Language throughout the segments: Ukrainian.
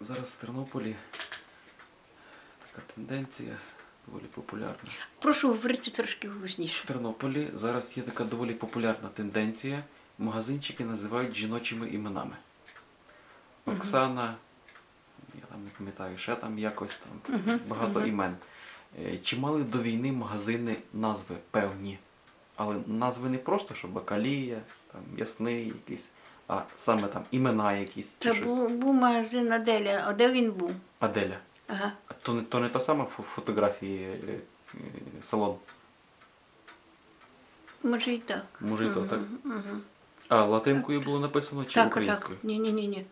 Зараз в Тернополі така тенденція доволі популярна. Прошу говорити трошки В. Тернополі зараз є така доволі популярна тенденція. Магазинчики називають жіночими іменами. Оксана, я там не пам'ятаю, ще там якось там багато імен. Е, Чи мали до війни магазини назви певні? Але назви не просто, що бакалія, там ясний якийсь, а саме там імена якісь чи Та щось. був, був магазин Аделя, а де він був? Аделя. Ага. А то не, то не та сама фо- фотографії е, е, салон. Може і так. Може і то, так? Угу. А латинкою було написано чи Так, так. українською? Ні, ні, ні, ні.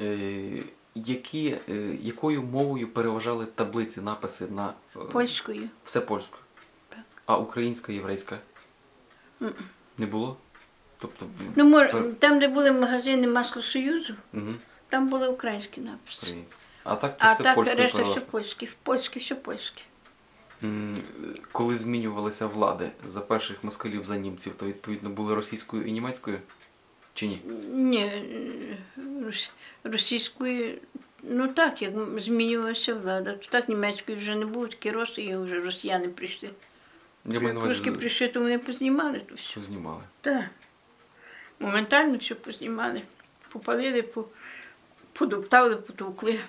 Е, які, е, якою мовою переважали таблиці, написи на е, Польською. все польською? А українська, єврейська? Не було? Тобто. Ну, може, пер- там, де були магазини Масло Союзу, Мгм, там були українські написи. українська. А так то А все так польською решта все переважно. польське. Польське, все польське. М, Коли змінювалися влади за перших москалів за німців, то відповідно були російською і німецькою? Чи ні? Ні, рос- російською, ну так, як змінювалася влада. То так німецькою вже не було, такі Росії, вже росіяни прийшли. На Трошки з- прийшли, то вони познімали то все. Познімали. Так. Моментально все познімали. Попалили, по, подоптали, потовкли.